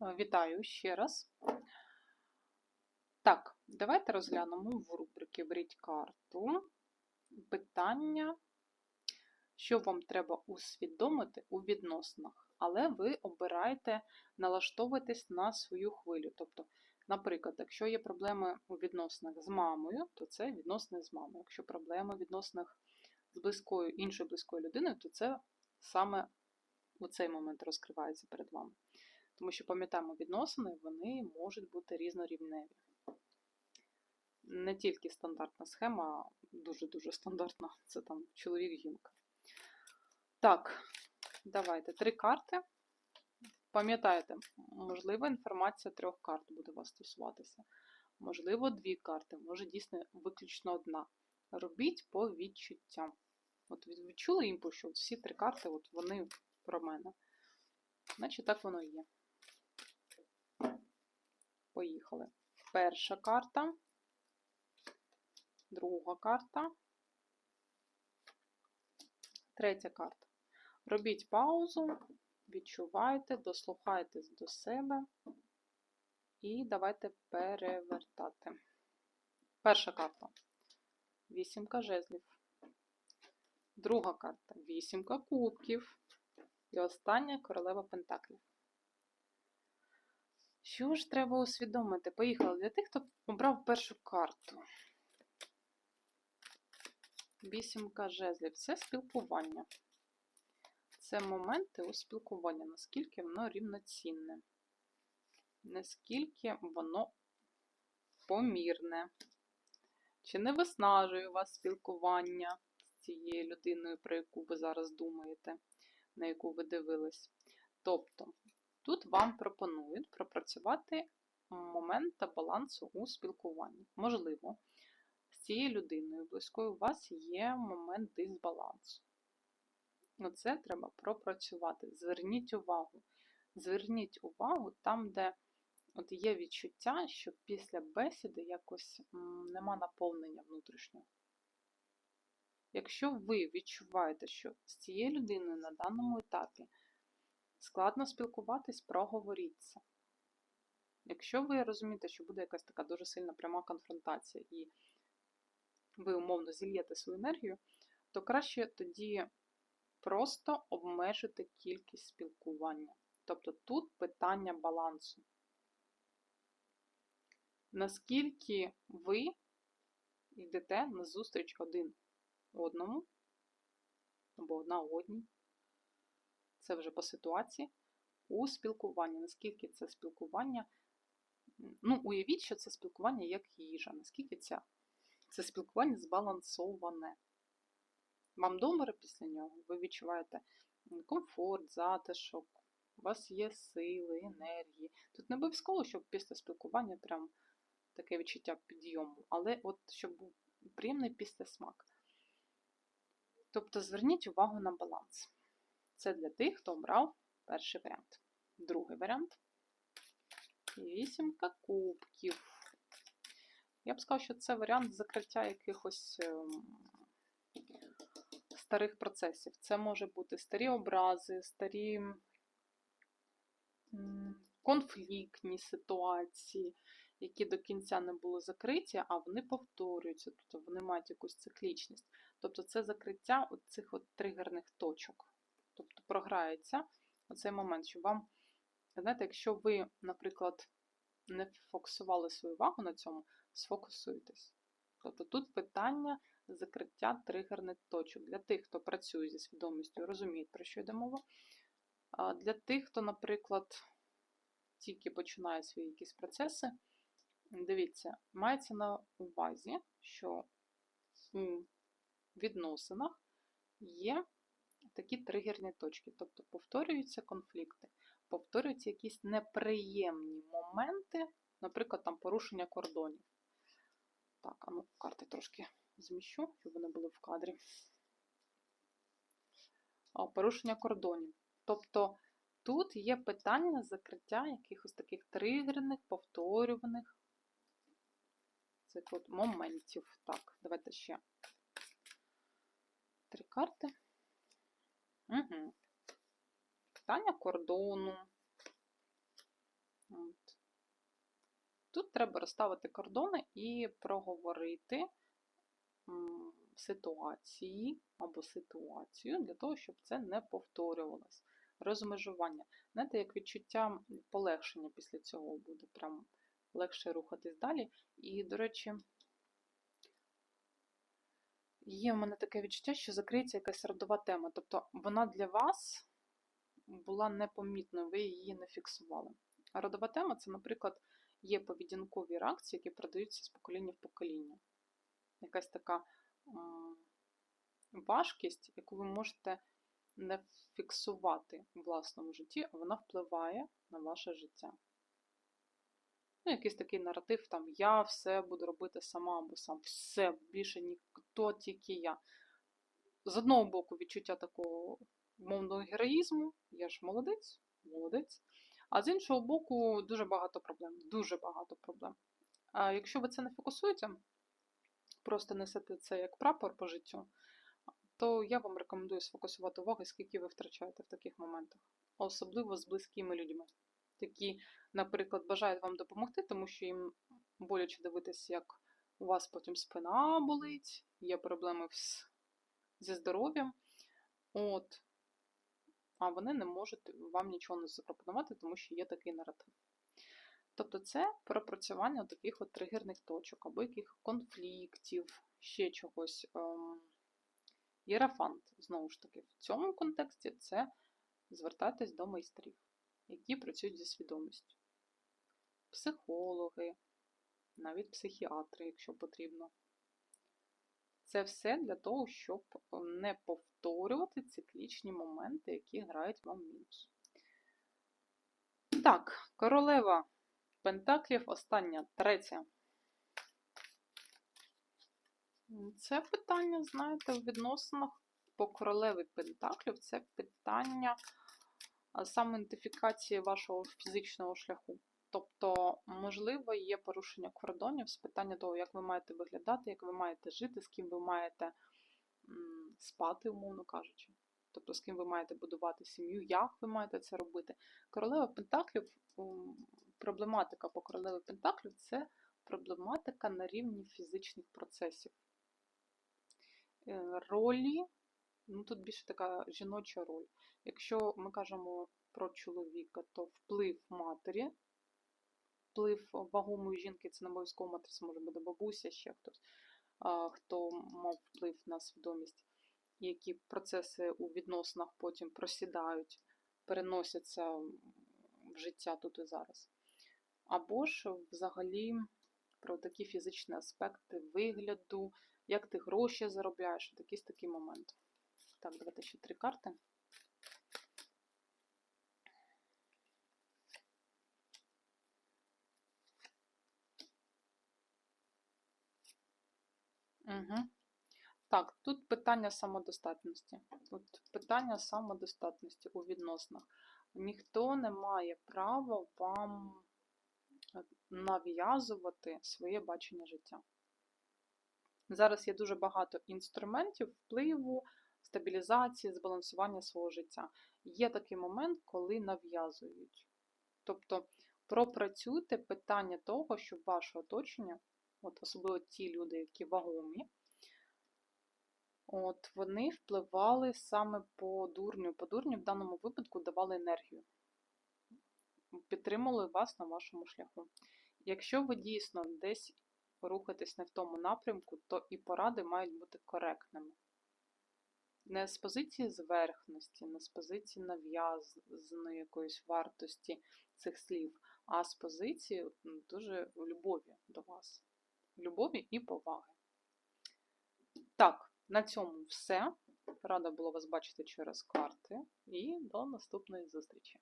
Вітаю ще раз. Так, давайте розглянемо в рубрики Беріть карту питання, що вам треба усвідомити у відносинах, але ви обираєте налаштовуватись на свою хвилю. Тобто, наприклад, якщо є проблеми у відносинах з мамою, то це відносини з мамою. Якщо проблеми у відносинах з близькою іншою близькою людиною, то це саме у цей момент розкривається перед вами. Тому що пам'ятаємо, відносини вони можуть бути різнорівневі. Не тільки стандартна схема, дуже-дуже стандартна це там чоловік-жінка. Так, давайте три карти. Пам'ятаєте, можливо, інформація трьох карт буде вас стосуватися. Можливо, дві карти, може дійсно виключно одна. Робіть по відчуттям. От відчули імпульс, що всі три карти от вони про мене. Значить, так воно і є. Поїхали. Перша карта, друга карта, третя карта. Робіть паузу, відчувайте, дослухайтесь до себе і давайте перевертати. Перша карта. Вісімка жезлів. Друга карта вісімка кубків. І остання королева Пентаклів. Що ж треба усвідомити? Поїхали для тих, хто обрав першу карту. Вісімка жезлів це спілкування. Це моменти у спілкуванні, наскільки воно рівноцінне, наскільки воно помірне. Чи не виснажує вас спілкування з цією людиною, про яку ви зараз думаєте, на яку ви дивились? Тобто, Тут вам пропонують пропрацювати момент та балансу у спілкуванні. Можливо, з цією людиною близькою у вас є момент дисбалансу. Оце треба пропрацювати. Зверніть увагу. Зверніть увагу там, де от є відчуття, що після бесіди якось нема наповнення внутрішнього. Якщо ви відчуваєте, що з цією людиною на даному етапі Складно спілкуватись, проговоріться. Якщо ви розумієте, що буде якась така дуже сильна пряма конфронтація, і ви умовно зільєте свою енергію, то краще тоді просто обмежити кількість спілкування. Тобто тут питання балансу. Наскільки ви йдете на зустріч один одному або одна одній це вже по ситуації, у спілкуванні. Наскільки це спілкування, ну, уявіть, що це спілкування як їжа, наскільки це, це спілкування збалансоване. Вам добре після нього, ви відчуваєте комфорт, затишок, у вас є сили, енергії. Тут не обов'язково, щоб після спілкування прям таке відчуття підйому, але от щоб був приємний післясмак. Тобто зверніть увагу на баланс. Це для тих, хто обрав перший варіант. Другий варіант. Вісімка кубків. Я б сказала, що це варіант закриття якихось ем, старих процесів. Це може бути старі образи, старі конфліктні ситуації, які до кінця не були закриті, а вони повторюються, тобто вони мають якусь циклічність. Тобто це закриття цих тригерних точок. Тобто програється оцей момент, що вам, знаєте, якщо ви, наприклад, не фокусували свою увагу на цьому, сфокусуйтесь. Тобто тут питання закриття тригерних точок. Для тих, хто працює зі свідомістю, розуміє, про що йде мова. Для тих, хто, наприклад, тільки починає свої якісь процеси, дивіться, мається на увазі, що у відносинах є такі тригерні точки. Тобто повторюються конфлікти, повторюються якісь неприємні моменти, наприклад, там порушення кордонів. Так, а ну карти трошки зміщу, щоб вони були в кадрі. А, порушення кордонів. Тобто тут є питання закриття якихось таких тригерних, повторюваних цих от моментів. Так, давайте ще три карти. Угу. Питання кордону. Тут треба розставити кордони і проговорити ситуації або ситуацію для того, щоб це не повторювалось. Розмежування. Знаєте, як відчуття полегшення після цього буде, прям легше рухатись далі. І, до речі, є в мене таке відчуття, що закриється якась родова тема. Тобто вона для вас була непомітною, ви її не фіксували. А родова тема це, наприклад, є поведінкові реакції, які передаються з покоління в покоління. Якась така важкість, яку ви можете не фіксувати в власному житті, вона впливає на ваше життя. Ну, якийсь такий наратив, там я все буду робити сама або сам, все, більше ніхто, тільки я. З одного боку, відчуття такого мовного героїзму, я ж молодець, молодець. А з іншого боку, дуже багато проблем. Дуже багато проблем. А якщо ви це не фокусуєте, просто несете це як прапор по життю, то я вам рекомендую сфокусувати увагу, скільки ви втрачаєте в таких моментах, особливо з близькими людьми, які, наприклад, бажають вам допомогти, тому що їм боляче дивитися, як у вас потім спина болить, є проблеми зі здоров'ям. От. А вони не можуть вам нічого не запропонувати, тому що є такий наратив. Тобто це пропрацювання таких от тригерних точок, або яких конфліктів, ще чогось. Ем, Єрафант, знову ж таки, в цьому контексті це звертатись до майстрів, які працюють зі свідомістю. Психологи, навіть психіатри, якщо потрібно. Це все для того, щоб не повторювати циклічні моменти, які грають вам мінус. Так, королева Пентаклів, остання, третя. Це питання, знаєте, в відносинах по королеві Пентаклів це питання самоідентифікації вашого фізичного шляху. Тобто, можливо, є порушення кордонів з питання того, як ви маєте виглядати, як ви маєте жити, з ким ви маєте спати, умовно кажучи. Тобто, з ким ви маєте будувати сім'ю, як ви маєте це робити. Королева Пентаклів, проблематика по королеві Пентаклів це проблематика на рівні фізичних процесів. Е, ролі, ну тут більше така жіноча роль. Якщо ми кажемо про чоловіка, то вплив матері, вплив вагомої жінки це не обов'язково матері, це може бути бабуся, ще хтось, хто мав вплив на свідомість, які процеси у відносинах потім просідають, переносяться в життя тут і зараз. Або ж взагалі про такі фізичні аспекти вигляду як ти гроші заробляєш, якийсь такий момент. Так, давайте ще три карти. Угу. Так, тут питання самодостатності. Тут питання самодостатності у відносинах. Ніхто не має права вам нав'язувати своє бачення життя. Зараз є дуже багато інструментів впливу, стабілізації, збалансування свого життя. Є такий момент, коли нав'язують. Тобто пропрацюйте питання того, щоб ваше оточення, от особливо ті люди, які вагомі, от вони впливали саме по дурню. По дурню в даному випадку давали енергію, підтримували вас на вашому шляху. Якщо ви дійсно десь рухатись не в тому напрямку, то і поради мають бути коректними. Не з позиції зверхності, не з позиції нав'язаної якоїсь вартості цих слів, а з позиції дуже любові до вас. Любові і поваги. Так, на цьому все. Рада була вас бачити через карти. І до наступної зустрічі!